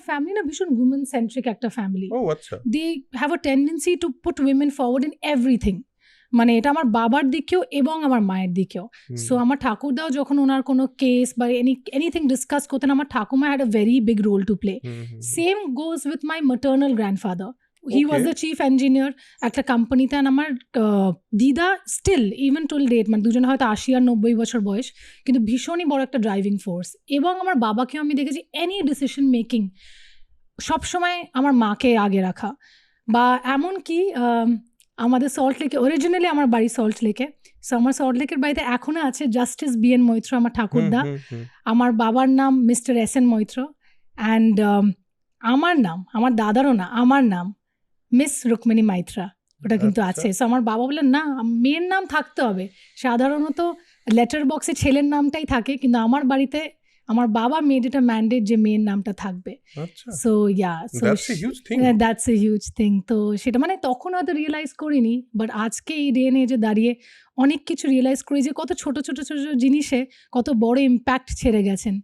Family না ভীষণ women centric একটা family they have a tendency to put women forward in everything মানে এটা আমার বাবার দিকেও এবং আমার মায়ের দিকেও। সো আমার ঠাকুরদাও যখন ওনার কোনো কেস বা এনি এনিথিং ডিসকাস করতেন আমার ঠাকুমা had a very big role to play same goes with my maternal grandfather he was the chief engineer একটা কোম্পানিতে আমার দিদা স্টিল ইভেন টুল ডেট মানে দুজনে হয়তো আশি আর নব্বই বছর বয়স কিন্তু ভীষণই বড় একটা ড্রাইভিং ফোর্স এবং আমার বাবাকেও আমি দেখেছি এনি ডিসিশন মেকিং সবসময় আমার মাকে আগে রাখা। বা এমন কি আমাদের সল্ট লেকে অরিজিনালি আমার বাড়ি সল্ট লেকে সো আমার সল্ট লেকের বাড়িতে এখনও আছে জাস্টিস বি এন মৈত্র আমার ঠাকুরদা। আমার বাবার নাম Mr S N Maitra and আমার নাম আমার দাদারও না আমার নাম মিস রুক্মিণী মাইত্রা ওটা কিন্তু আচ্ছা। আছে। সো আমার বাবা বললেন না মেয়ের নাম থাকতে হবে। সাধারণত লেটার বক্সে ছেলের নামটাই থাকে কিন্তু আমার বাড়িতে আমার বাবা মেড এটা ম্যান্ডেট যে মেয়ের নামটা থাকবে। So yeah so that's a huge thing তো সেটা মানে তখন হয়তো রিয়েলাইজ করিনি বাট আজকে এই ডে এনে যে দাঁড়িয়ে অনেক কিছু রিয়েলাইজ করি যে কত ছোট ছোট ছোট ছোট জিনিসে কত বড় ইম্প্যাক্ট ছেড়ে গেছেন।